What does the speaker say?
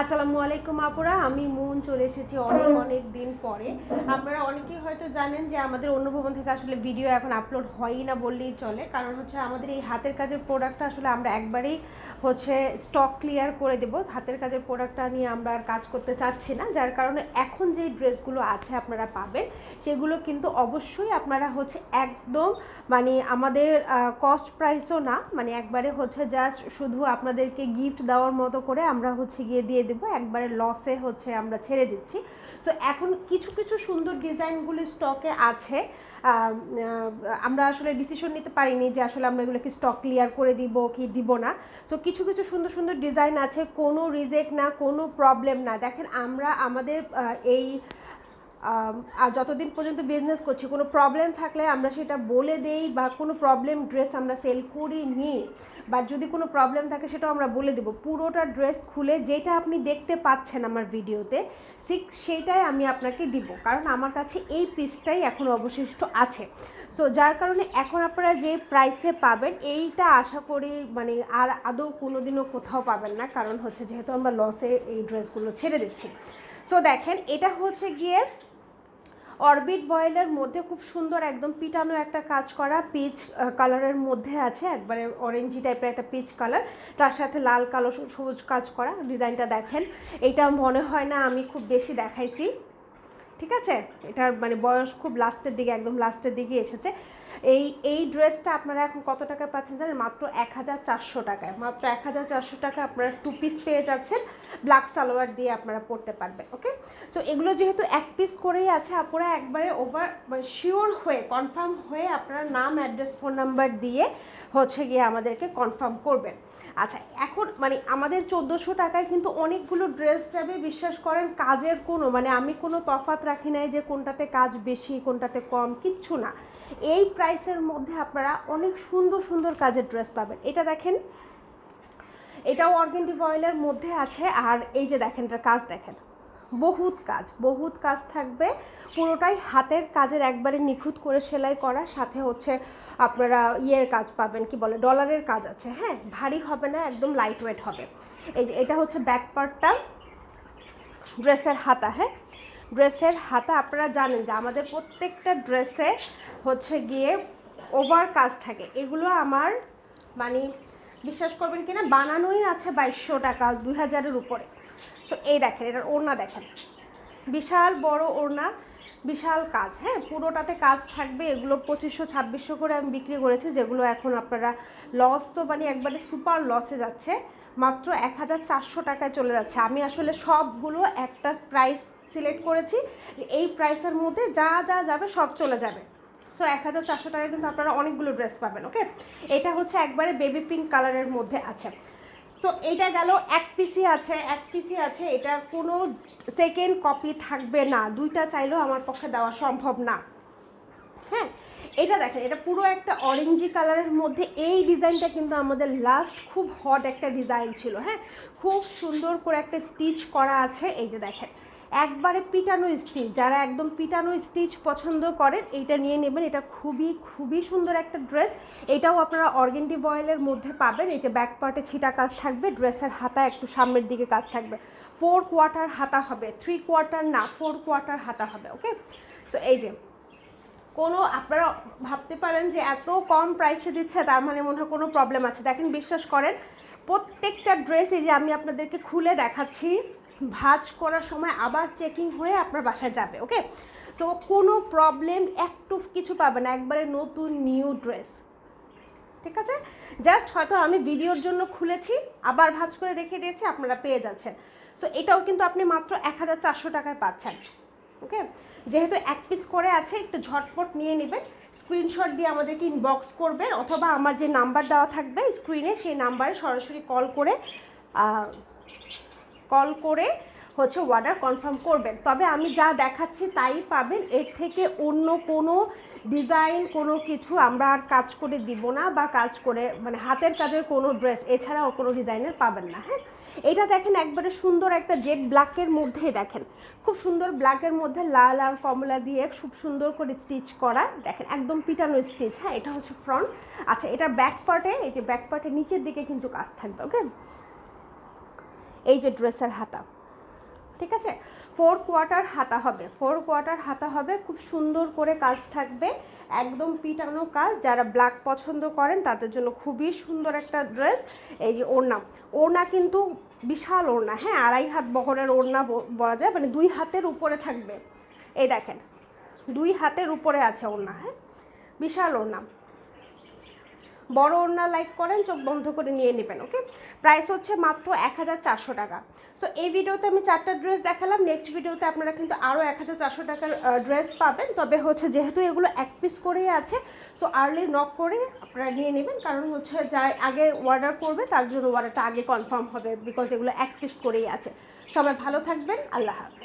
আসসালামু আলাইকুম আপুরা, আমি মুন চলে এসেছি অনেক অনেক দিন পরে। আপনারা অনেকেই হয়তো জানেন যে আমাদের অন্য ভবন থেকে আসলে ভিডিও এখন আপলোড হয়ই না বললেই চলে। কারণ হচ্ছে আমাদের এই হাতের কাজের প্রোডাক্টটা আসলে আমরা একবারেই হচ্ছে স্টক ক্লিয়ার করে দেব। হাতের কাজের প্রোডাক্টটা নিয়ে আমরা আর কাজ করতে চাচ্ছি না। যার কারণে এখন যেই ড্রেসগুলো আছে আপনারা পাবেন, সেগুলো কিন্তু অবশ্যই আপনারা হচ্ছে একদম মানে আমাদের কস্ট প্রাইসও না মানে একবারে হচ্ছে জাস্ট শুধু আপনাদেরকে গিফট দেওয়ার মতো করে আমরা হচ্ছে গিয়ে দিয়ে দেবো, একবারে লসে হচ্ছে আমরা ছেড়ে দিচ্ছি। সো এখন কিছু কিছু সুন্দর ডিজাইনগুলি স্টকে আছে। আমরা আসলে ডিসিশন নিতে পারিনি যে আসলে আমরা এগুলোকে স্টক ক্লিয়ার করে দিব কি দিব না। সো কিছু কিছু সুন্দর সুন্দর ডিজাইন আছে, কোনো রিজেক্ট না, কোনো প্রবলেম না। দেখেন আমরা, আমাদের এই আর যতদিন পর্যন্ত বিজনেস করছি, কোনো প্রবলেম থাকলে আমরা সেটা বলে দেই বা কোনো প্রবলেম ড্রেস আমরা সেল করি নি বা যদি কোনো প্রবলেম থাকে সেটাও আমরা বলে দেবো। পুরোটা ড্রেস খুলে যেটা আপনি দেখতে পাচ্ছেন আমার ভিডিওতে ঠিক সেইটাই আমি আপনাকে দিব। কারণ আমার কাছে এই পিসটাই এখন অবশিষ্ট আছে। সো যার কারণে এখন আপনারা যে প্রাইসে পাবেন, এইটা আশা করি মানে আর আদৌ কোনোদিনও কোথাও পাবেন না। কারণ হচ্ছে যেহেতু আমরা লসে এই ড্রেসগুলো ছেড়ে দিচ্ছি। সো দেখেন, এটা হচ্ছে গিয়ে অরবিট ভয়েলের মধ্যে খুব সুন্দর একদম পিটানো একটা কাজ করা পিচ কালারের মধ্যে আছে, একবারে অরেঞ্জি টাইপের একটা পিচ কালার তার সাথে লাল, কালো, সবুজ কাজ করা ডিজাইনটা দেখেন। এটা মনে হয় না আমি খুব বেশি দেখাইছি। ঠিক আছে? এটার মানে বয়স খুব লাস্টের দিকে, একদম লাস্টের দিকে এসেছে। এই এই ড্রেসটা আপনারা এখন কত টাকায় পাচ্ছেন জানেন? মাত্র এক হাজার চারশো টাকায়। মাত্র এক হাজার চারশো টাকা আপনারা টু পিস পেয়ে যাচ্ছেন। ব্ল্যাক সালোয়ার দিয়ে আপনারা পরতে পারবেন ওকে সো এগুলো যেহেতু এক পিস করেই আছে আপনারা একবারে ওভার মানে শিওর হয়ে কনফার্ম হয়ে আপনারা নাম অ্যাড্রেস ফোন নাম্বার দিয়ে হচ্ছে গিয়ে আমাদেরকে কনফার্ম করবেন। আচ্ছা এখন মানে আমাদের চোদ্দোশো টাকায় কিন্তু অনেকগুলো ড্রেস যাবে, বিশ্বাস করেন কাজের কোনো মানে আমি কোনো তফাত রাখি নাই যে কোনটাতে কাজ বেশি, কোনটাতে কম, কিচ্ছু না। এই প্রাইসের মধ্যে আপনারা অনেক সুন্দর সুন্দর কাজের ড্রেস পাবেন। এটা দেখেন, এটাও অর্গেন্ডি অয়েলের মধ্যে আছে, আর এই যে দেখেন এটা কাজ দেখেন। বহুত কাজ বহুত কাজ থাকবে। পুরোটাই হাতের কাজের একবারে নিখুঁত করে সেলাই করা, সাথে হচ্ছে আপনারা ইয়ের কাজ পাবেন, কি বলে ডলারের কাজ আছে হ্যাঁ? ভারী হবে না, একদম লাইট ওয়েট হবে। এই যে, এটা হচ্ছে ব্যাক পার্টটা ড্রেসের হাতা হ্যাঁ? ড্রেসের হাতা আপনারা জানেন যে আমাদের প্রত্যেকটা ড্রেসে হচ্ছে গিয়ে ওভার কাজ থাকে। এগুলো আমার মানে বিশ্বাস করবেন কিনা, বানানোই আছে বাইশশো টাকা, দুই হাজারের উপরে। সো এই দেখেন, এটার ওড়না দেখেন। বিশাল বড় ওড়না, বিশাল কাজ হ্যাঁ? পুরোটাতে কাজ থাকবে, এগুলো পঁচিশশো, ছাব্বিশশো করে আমি বিক্রি করেছি, যেগুলো এখন আপনারা লস তো মানে একবারে সুপার লসে যাচ্ছে। মাত্র এক হাজার চারশো টাকায় চলে যাচ্ছে। আমি আসলে সবগুলো একটা প্রাইস সিলেক্ট করেছি, এই প্রাইসের মধ্যে যা যা যাবে সব চলে যাবে। সো এক হাজার চারশো টাকায় কিন্তু আপনারা অনেকগুলো ড্রেস পাবেন ওকে এটা হচ্ছে একবারে বেবি পিঙ্ক কালারের মধ্যে আছে। সো এটা গেল এক পিসি আছে, এক পিসি আছে এটা কোনো সেকেন্ড কপি থাকবে না। দুইটা চাইলেও আমার পক্ষে দেওয়া সম্ভব না। হ্যাঁ এটা দেখেন, এটা পুরো একটা অরেঞ্জি কালারের মধ্যে, এই ডিজাইনটা কিন্তু আমাদের লাস্ট খুব হট একটা ডিজাইন ছিল। হ্যাঁ খুব সুন্দর করে একটা স্টিচ করা আছে। এই যে দেখেন একবারে পিটানো স্টিচ, যারা একদম পিটানো স্টিচ পছন্দ করেন, এইটা নিয়ে নেবেন। এটা খুবই খুবই সুন্দর একটা ড্রেস। এটাও আপনারা অর্গেন্ডি বয়েলের মধ্যে পাবেন। এই যে ব্যাক পার্টে ছিটা কাজ থাকবে, ড্রেসের হাতা একটু সামনের দিকে কাজ থাকবে। ফোর কোয়ার্টার হাতা হবে থ্রি কোয়ার্টার না ফোর কোয়ার্টার হাতা হবে ওকে সো এই যে, কোনো আপনারা ভাবতে পারেন যে এত কম প্রাইসে দিচ্ছে, তার মানে মনে হয় কোনো প্রবলেম আছে। দেখেন, বিশ্বাস করেন, প্রত্যেকটা ড্রেস এই যে আমি আপনাদেরকে খুলে দেখাচ্ছি ভাঁজ করার সময় আবার চেকিং হয়ে আপনার বাসায় যাবে ওকে সো কোনো প্রবলেম একটু কিছু পাবে না, একবারে নতুন নিউ ড্রেস ঠিক আছে? জাস্ট হয়তো আমি ভিডিওর জন্য খুলেছি, আবার ভাঁজ করে রেখে দিয়েছি, আপনারা পেয়ে যাচ্ছেন। সো এটাও কিন্তু আপনি মাত্র এক হাজার চারশো টাকায় পাচ্ছেন ওকে যেহেতু এক পিস করে আছে, একটু ঝটপট নিয়ে নেবেন। স্ক্রিনশট দিয়ে আমাদেরকে ইনবক্স করবেন, অথবা আমার যে নাম্বার দেওয়া থাকবে স্ক্রিনে সেই নাম্বারে সরাসরি কল করে কল করে হচ্ছে অর্ডার কনফার্ম করবেন। তবে আমি যা দেখাচ্ছি তাই পাবেন। এর থেকে অন্য কোনো ডিজাইন কোনো কিছু আমরা আর কাজ করে দিব না বা কাজ করে মানে হাতের কাজের কোনো ড্রেস এছাড়াও কোনো ডিজাইনের পাবেন না হ্যাঁ? এটা দেখেন একবারে সুন্দর একটা জেড ব্ল্যাকের মধ্যে দেখেন। খুব সুন্দর ব্ল্যাকের মধ্যে লাল আর কমলা দিয়ে খুব সুন্দর করে স্টিচ করা। দেখেন একদম পিটানো স্টিচ হ্যাঁ? এটা হচ্ছে ফ্রন্ট আচ্ছা এটা ব্যাক পার্টে এই যে ব্যাক পার্টের নিচের দিকে কিন্তু কাজ থাকবে ওকে এই যে ড্রেসের হাতা, ঠিক আছে? ফোর কোয়ার্টার হাতা হবে। ফোর কোয়ার্টার হাতা হবে, খুব সুন্দর করে কাজ থাকবে, একদম পিটানো কাজ। যারা ব্ল্যাক পছন্দ করেন, তাদের জন্য খুবই সুন্দর একটা ড্রেস এই যে ওড়না ওড়না কিন্তু বিশাল ওড়না হ্যাঁ? আড়াই হাত বহরের ওড়না বলা যায় মানে দুই হাতের উপরে থাকবে। এই দেখেন, দুই হাতের উপরে আছে ওড়না হ্যাঁ? বিশাল ওড়না। বড় ওড়না লাইক করেন, চোখ বন্ধ করে নিয়ে নেবেন ওকে প্রাইস হচ্ছে মাত্র এক হাজার চারশো টাকা। সো এই ভিডিওতে আমি চারটা ড্রেস দেখালাম। নেক্সট ভিডিওতে আপনারা কিন্তু আরও এক হাজার চারশো টাকার ড্রেস পাবেন। তবে হচ্ছে যেহেতু এগুলো এক পিস করেই আছে সো আর্লি নক করে আপনারা নিয়ে নেবেন। কারণ হচ্ছে যা আগে অর্ডার করবে, তার জন্য অর্ডারটা আগে কনফার্ম হবে বিকজ এগুলো এক পিস করেই আছে। সবাই ভালো থাকবেন। আল্লাহ হাফেজ।